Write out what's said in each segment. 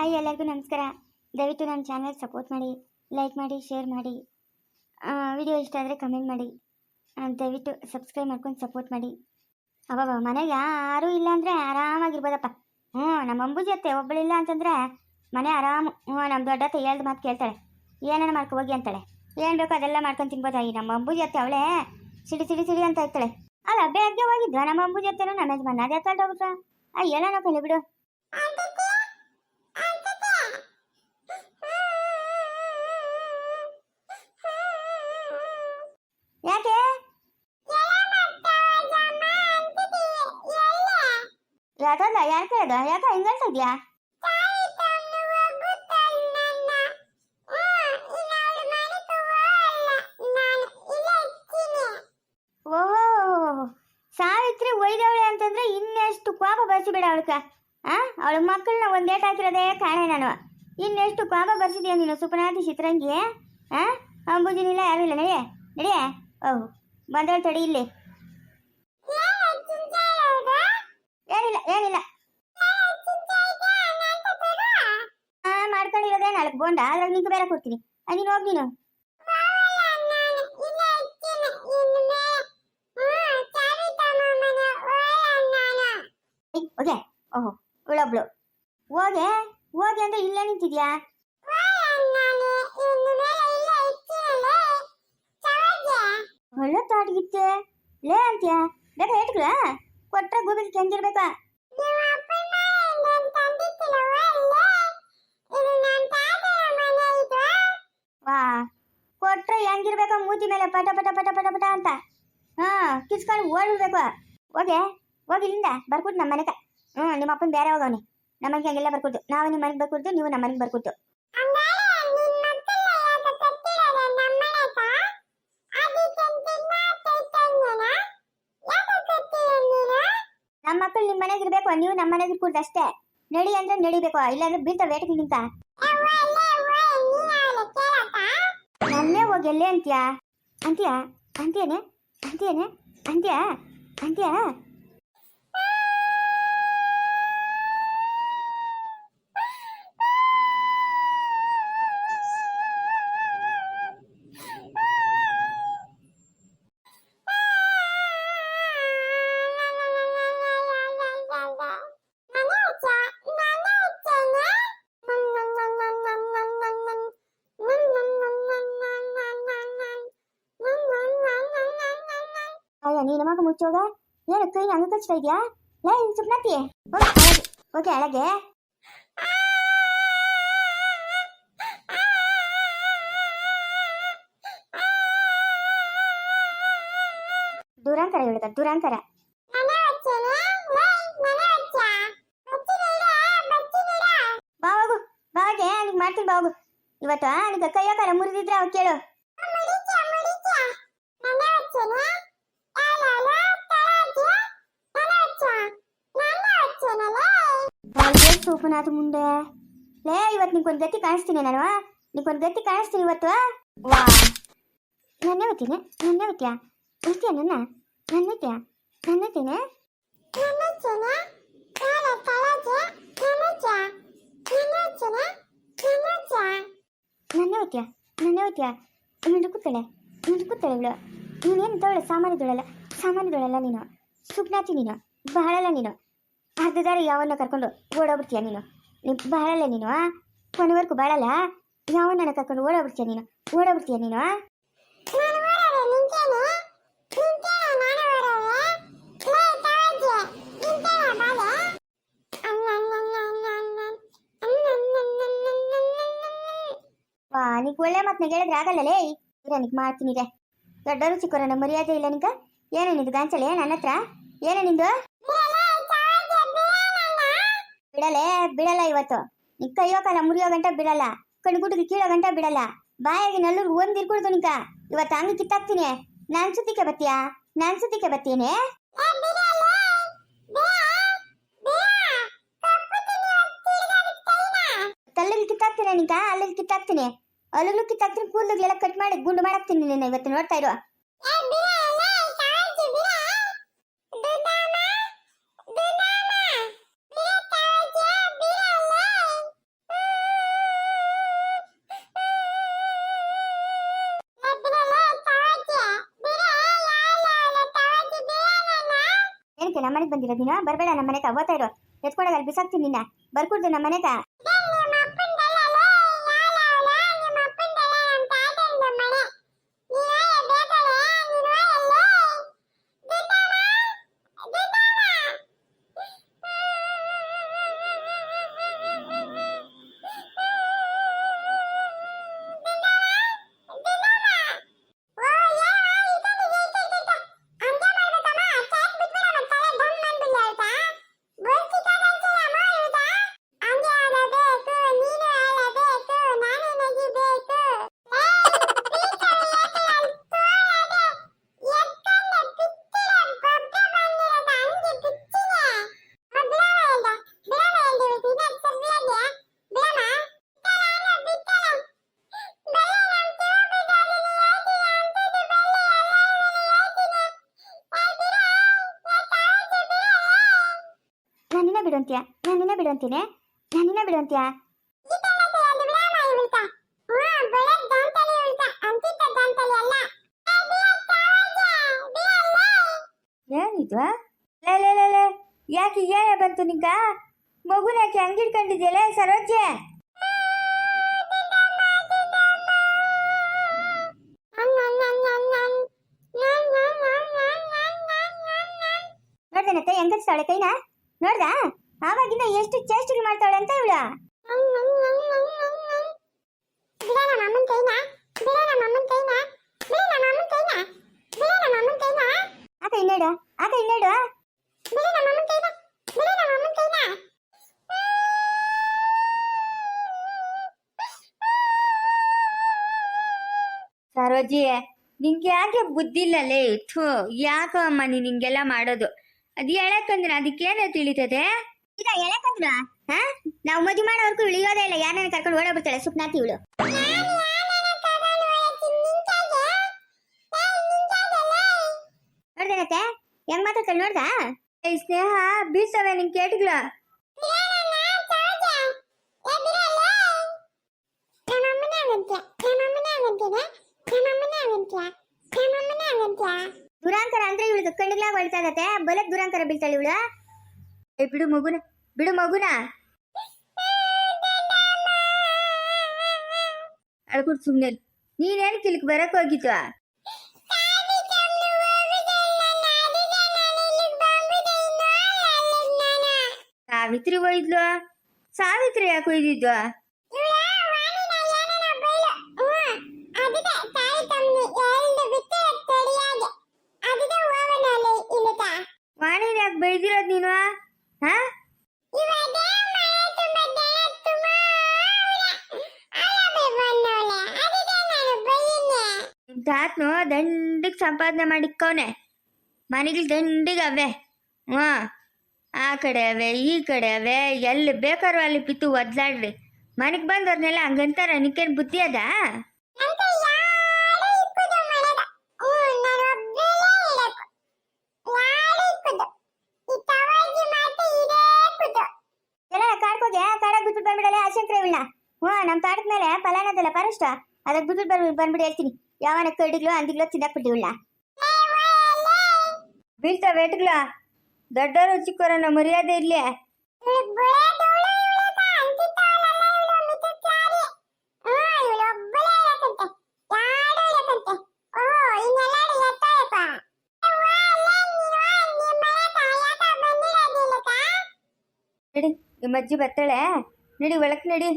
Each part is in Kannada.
ಹಾಯ್, ಎಲ್ಲರಿಗೂ ನಮಸ್ಕಾರ. ದಯವಿಟ್ಟು ನನ್ನ ಚಾನಲ್ ಸಪೋರ್ಟ್ ಮಾಡಿ, ಲೈಕ್ ಮಾಡಿ, ಶೇರ್ ಮಾಡಿ. ವಿಡಿಯೋ ಇಷ್ಟ ಆದರೆ ಕಮೆಂಟ್ ಮಾಡಿ. ದಯವಿಟ್ಟು ಸಬ್ಸ್ಕ್ರೈಬ್ ಮಾಡ್ಕೊಂಡು ಸಪೋರ್ಟ್ ಮಾಡಿ. ಅವಾಗ ಮನೆಗೆ ಯಾರೂ ಇಲ್ಲ ಅಂದರೆ ಆರಾಮಾಗಿರ್ಬೋದಪ್ಪ. ಹ್ಞೂ, ನಮ್ಮ ಅಂಬು ಜೊತೆ ಒಬ್ಬಳಿಲ್ಲ ಅಂತಂದರೆ ಮನೆ ಆರಾಮು. ಹ್ಞೂ, ನಮ್ಮ ದೊಡ್ಡತ್ತೆ ಹೇಳ್ದು ಮಾತು ಕೇಳ್ತಾಳೆ. ಏನೇನು ಮಾಡ್ಕೊ ಹೋಗಿ ಅಂತಾಳೆ. ಏನು ಬೇಕೋ ಅದೆಲ್ಲ ಮಾಡ್ಕೊಂಡು ತಿನ್ಬೋದಾಗಿ ನಮ್ಮ ಅಂಬು ಜೊತೆ ಅವಳೇ ಸಿಡಿ ಸಿಡಿ ಸಿಡಿ ಅಂತ ಇರ್ತಾಳೆ. ಅಲ್ಲ, ಬೆಳಗ್ಗೆ ಹೋಗಿದ್ವ ನಮ್ಮ ಅಂಬು ಜೊತೆನೂ ನಮ್ಮ ಯಜಮಾನ ಅದೇ ತಗೊಂಡೋಗ್ಬಿಟ್ರ ಆ ಏನೋ ಬಿಡು. ಯಾಕಂದ ಯಾರು ಕೇಳ್ದ ಯಾಕ ಓಹೋ, ಸಾವಿತ್ರಿ ಒಯ್ದವಳೆ ಅಂತಂದ್ರೆ ಇನ್ನೆಷ್ಟು ಕೋಪ ಬರ್ಸಿಬಿಡ ಅವಳಕ ಆ, ಅವಳ ಮಕ್ಕಳನ್ನ ಒಂದೇಟ್ ಹಾಕಿರೋದೇ ಕಾಣೆ ನಾನು. ಇನ್ನೆಷ್ಟು ಕೋಪ ಬರ್ಸಿದ್ಯಾ ನೀನು ಸುಪನಾತಿ ಚಿತ್ರಂಗಿ ಆ? ಅಂಬುಜಿನಿಲ್ಲ ಯಾರು ಇಲ್ಲ ನಡೆಯೇ ನಡೆಯೇ ಓಹ್, ಬಂದವಳು ತಡಿ ಇಲ್ಲಿ. ಮಾಡ್ಕೊಂಡಿರೋದೇ ನಾಲ್ಕು ಬೋಂಡ ಅದ್ರಾಗ ನಿಂಗೆ ಬೇರೆ ಕೊಡ್ತೀನಿ. ಆ, ನೀನು ಹೋಗಿ ನೀನು. ಏಯ್, ಹೋಗೆ. ಓಹೋ ಇವಳೊಬ್ಳು ಹೋಗೆ ಹೋಗೆ ಅಂದ್ರೆ ಇಲ್ಲೇ ನಿಂತಿದ್ಯಾ? ಒಳ್ಳೆ ತಾಟ್ಗಿತ್ತೆ ಲೇ ಅಂತ್ಯಾ ಬೇಕಾ ಇಟ್ಕಲ ಕೊಟ್ರೆ ಗೂಬಿಗೆ ಕೆಂದಿರ್ಬೇಕಾ? ಕೊಟ್ರೆ ಹೆಂಗಿರ್ಬೇಕು, ಮೂತಿ ಮೇಲೆ ಪಟ ಪಟ ಪಟ ಪಟ ಪಟ ಅಂತ. ಹಾ, ಕಿಸ್ಕೊಂಡು ಓಡ್ಬಿಡ್ಬೇಕು. ಹೋಗೆ, ಹೋಗಿ ಇಲ್ಲಿಂದ ಬರ್ಕೊಟ್ಟು ನಮ್ಮ ಮನೆಗೆ. ಹ್ಞೂ, ನಿಮ್ಮ ಅಪ್ಪನ ಬೇರೆ ಹೋಗವನಿ. ನಮಗೆ ಹಂಗೆಲ್ಲ ಬರ್ಕೊಟ್ಟು ನಾವು ನಿಮ್ಮ ಮನೆಗೆ ಬರ್ಕೊಡ್ತು ನೀವು ನಮ್ಮ ಮನೆಗೆ ಬರ್ಕೊಟ್ಟು. ನಮ್ಮ ಮಕ್ಕಳು ನಿಮ್ಮ ಮನೆಗೆ ಇರ್ಬೇಕು, ನೀವು ನಮ್ಮ ಮನೆಗೆ ಇರ್ಕೊಡ್ದು ಅಷ್ಟೇ. ನಡಿ ಅಂದ್ರೆ ನಡಿಬೇಕು, ಇಲ್ಲಾಂದ್ರೆ ಬೀಳ್ತಾವೆ ವೇಟ್ ನಿಂತ ನನ್ನೇ ಹೋಗಿ ಎಲ್ಲೇ ಅಂತ್ಯಾ? ಅಂತ್ಯಾ? ಅಂತ್ಯನೇ? ಅಂತ್ಯನೇ? ಅಂತ್ಯಾ? ಅಂತ್ಯಾ? ಅಯ್ಯ ಮುಚ್ಚೋದ? ಏನು ಕೈ ಹಂಗ ಕಚ್ತಾ ಇದೆಯಾ? ಲೇ ಸುಪ್ನಾತಿ ಓಕೆ, ಅಳಗೆ. ದುರಂತರ ಹೇಳಿದ ದುರಾಂಕರ ಬಾವಾಗು ಮಾಡ್ತೀನಿ ಬಾವಾಗು ಇವತ್ತು ಅಲ್ಲಿಗೆ ಕೈಯ ಕರ ಮುರಿದಿದ್ರೆ ಅವ್ ಕೇಳು. ಸೋಪನಾಥ ಮುಂದೆ. ಲೇ ಇವತ್ತು ನಿಂಗೊಂದು ಗತಿ ಕಾಣಿಸ್ತೀನಿ ನಾನು ನಿಂಗೊಂದು ಗತಿ ಕಾಣಿಸ್ತೀನಿ ಇವತ್ತು ವಾ. ನನ್ನೇ ಹೋಗ್ತೀನಿ ನನ್ನೇ? ಹೋಗ್ತೀಯಾ ಹೋಗ್ತೀಯ ನನ್ನ ನನ್ನ ಹೋಗ್ತೀಯಾ ನನ್ನ ಹೋಗ್ತೀನಿ ನನ್ನೇ ಹೋಗ್ತೀಯಾ ನನ್ನೇ ಹೋಗ್ತೀಯಾ ಮುಂದೆ ಕೂತಾಳೆ? ಮುಂದೆ ಕೂತಾಳೆ ಇವಳು? ನೀನೇನು ತಗೊಳ್ಳೆ ಸಾಮಾನ್ಯದೊಳಲ್ಲ ಸಾಮಾನ್ಯದೊಳಲ್ಲ ನೀನು? ಸುಗ್ನಾತಿ ನೀನು? ಬಹಳಲ್ಲ ನೀನು? ಅರ್ಧ ದಾರಿ ಯಾವನ್ನ ಕರ್ಕೊಂಡು ಓಡೋಗ್ಬಿಡ್ತೀಯ ನೀನು? ನೀನು ಬಾಳಲ್ಲ ನೀನು ಕೊನೆವರೆಗೂ ಬಾಳಲ್ಲ? ಯಾವನ್ನ ಕರ್ಕೊಂಡು ಓಡೋಗ್ಬಿಡ್ತೀಯ ನೀನು? ಓಡೋಗ್ಬಿಡ್ತೀಯ ನೀನು ನೀಗ್ ಒಳ್ಳೆ ಮಾತನ್ನ ಹೇಳಿದ್ರೆ ಆಗಲ್ಲ ಲೇ. ಇರ ನಿಕ್ ಮಾಡ್ತೀನಿ ದೊಡ್ಡ ದೊಡ್ಡವರು ಚಿಕ್ಕವರನ್ನ ಮರ್ಯಾದೆ ಇಲ್ಲ ನಿಕ ಏನು ನಿಂದು ಗಾಂಚಲೆ ನನ್ನ ಹತ್ರ? ಏನು ನಿಂದು? ಬಿಡಲೇ? ಬಿಡಲ್ಲ ಇವತ್ತು. ನಿನ್ ಕೈಯೋ ಕಾಲ ಮುರಿಯೋ ಗಂಟ ಬಿಡಲ್ಲ. ಕಣ್ಗುಟ್ಟಿಗೆ ಕೀಳೋ ಗಂಟ ಬಿಡಲ್ಲ. ಬಾಯಾಗಿ ನಲ್ಲೂರು ಒಂದ್ ನಿಂಕ ಇವತ್ತು ಹಂಗೆ ಕಿತ್ತಾಕ್ತೀನಿ. ನಾನ್ ಸುತ್ತಿಕೆ ಬತ್ತೀಯಾ ನಾನ್ ಸುತ್ತಿಕೆ ಬತ್ತೀನಿ ತಲ್ಲಿಗೆ ಕಿತ್ತಾಕ್ತೀನಿ ನಿಕ ಅಲ್ಲಿಗೆ ಕಿತ್ತಾಕ್ತೀನಿ. ಅಲ್ಲಿಗೂ ಕಿತ್ತಾಕ್ತೀನಿ ಕೂದಲಿಗೆಲ್ಲ ಕಟ್ ಮಾಡಿ ಗುಂಡು ಮಾಡಾಕ್ತೀನಿ ನೀನು ಇವತ್ತು ನೋಡ್ತಾ ಇರೋ. ನಮ್ಮ ಮನೆಗೆ ಬಂದಿರೋದು ನೀನು ಬರಬೇಡ ನಮ್ಮನೆಗೆ ಮನೆಗೆ ಅವತ್ತ ಇರೋ. ಎತ್ಕೊಂಡಾಗ ಬಿಸಾಕ್ತೀನಿ ನಿನ್ನ. ಬರ್ಕೊಡ್ದು ನಮ್ಮ ಮನೆಗೆ ನಾನಿನ್ನ ಬಿಡು ಅಂತೀಯ ನಾನಿನ್ನ ಬಿಡು ಅಂತೀನಿ ನಾನಿನ್ನ ಬಿಡು ಅಂತೀಯ ಏನಿದು ಲೇ ಲೇ ಲೇ ಲೇ, ಯಾಕೆ ಏನೇ ಬಂತು ನಿಂಗ? ಮಗುನ ಯಾಕೆ ಹಂಗಿಡ್ಕೊಂಡಿದ್ಯಲ್ಲ ಸರೋಜೆ ನೋಡ್ದೇನತ್ತೆ ಹೆಂಗಸ್ತಾಳೆ ಕೈನ? ನೋಡ್ದ? ಆವಾಗಿನ ಎಷ್ಟು ಚೇಷ್ಟಿಗೆ ಮಾಡ್ತಾಳೆ ಅಂತ ಇವಳ. ಆಕ ಇನ್ನೇಡು ಆಕ ಇನ್ನೇಡು ಸರೋಜಿ ನಿಂಗೆ ಯಾಕೆ ಬುದ್ಧಿ ಇಲ್ಲಲೇ ಥೂ ಯಾಕೋ ಅಮ್ಮ ನೀನ್ ಹಿಂಗೆಲ್ಲ ಮಾಡೋದು? ಅದು ಹೇಳಕಂದ್ರ ಅದಕ್ಕೇನು ತಿಳಿತದೆ? ಈಗ ಹೇಳಕಂದ್ರ ಹಾ? ನಾವು ಮದುವೆ ಮಾಡೋವರೆಗೂ ಇಳಿಯೋದೇ ಇಲ್ಲ. ಯಾರನ್ನ ಕರ್ಕೊಂಡು ಓಡೋಗ್ಬಿಡ್ತಾಳೆ ಸುಪ್ನಾತಿ ಇವಳು. ನೋಡ್ದೇನತ್ತೆ ಹೆಂಗ್ ಮಾತಾಡ್ತಾಳೆ? ನೋಡ್ದಾ? ಸ್ನೇಹ ಬೀಸವೆ ನಿಂಗೆ ಕೇಟ್ಗಳು. ಇರತ್ತೆ ಬಲಕ್ ದುರಂತರ ಬೀಳ್ತಾಳೆ ಇವಳು. ಏ, ಬಿಡು ಮಗುನ ಬಿಡು ಮಗುನ. ಅಳ್ಕೊಂಡು ಸುಮ್ನೆ ನೀನೇನು ಕಿಲ್ಕ್ ಬರಕ್ ಹೋಗಿತ್ತು ಸಾವಿತ್ರಿ ಒಯ್ದ್ಲು ಸಾವಿತ್ರಿ ಯಾಕೆ ಒಯ್ದಿದ್ದು ವಾಣಿನ ಯಾಕೆ ಬೈದಿರೋದ್ ನೀನು ಹಾ ನಿಮ್ ತಾತನು ದಂಡಿಗೆ ಸಂಪಾದನೆ ಮಾಡಿಕ್ಕವನೆ ಮನೆಗಳು ದಂಡಿಗೆ ಅವೇ ಹ್ಞೂ. ಆ ಕಡೆ ಅವೆ ಈ ಕಡೆ ಅವೆ ಎಲ್ಲಿ ಬೇಕಾರು ಅಲ್ಲಿ ಬಿತ್ತು ಒದ್ಲಾಡ್ರಿ ಮನೆಗೆ ಬಂದವ್ರನ್ನೆಲ್ಲ ಹಂಗಂತಾರ ನಿಕ್ಕೇನು ಬುದ್ಧಿ ಅದ? ಹ್ಞೂ ನಮ್ಮ ತಾಟದ ಮೇಲೆ ಫಲಾನದಲ್ಲ ಪರಷ್ಟ. ಅದಕ್ಕೆ ಬಿಟ್ಬಿಟ್ಟು ಬರ್ಬಿಟ್ಟು ಬಂದ್ಬಿಟ್ಟು ಹೇಳ್ತೀನಿ. ಯಾವನ ಕಡಿಗ್ಲೋ ಅಂದಿಗ್ಲೋ ತಿನ್ನಕ್ ಬೀಳ್ತಾವ ಏಟ್ಗ್ಲ ದೊಡ್ಡವರು ಚಿಕ್ಕವರನ್ನ ಮರ್ಯಾದೆ ಇರ್ಲಿ. ನಡಿ, ನಿಮ್ಮ ಅಜ್ಜಿ ಬರ್ತಾಳೆ. ನಡಿ, ಒಳಕ್ ನಡಿ.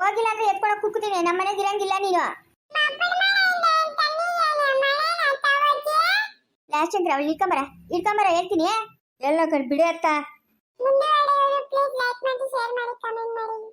ಹೋಗಿಲ್ಲ ಅಂದ್ರೆ ಎತ್ಕೊಳಕ್ ಕುಕ್ಕುತ್ತೀನಿ ನಮ್ಮ ಮನೆಗೆ ಇರಂಗಿಲ್ಲ ನೀನು. ಲಾಸ್ಟ್ ಅಂದ್ರೆ ಅವಳು ಇಳ್ಕೊಂಬರ. ಇಳ್ಕೊಂಬರ ಹೇಳ್ತೀನಿ. ಎಲ್ಲ ಕಣ್ ಬಿಡಿ ಅತ್ತ ಮುಂದೆ ಪ್ಲೀಸ್ ಲೈಕ್ ಮಾಡಿ ಶೇರ್ ಮಾಡಿ ಕಮೆಂಟ್ ಮಾಡಿ.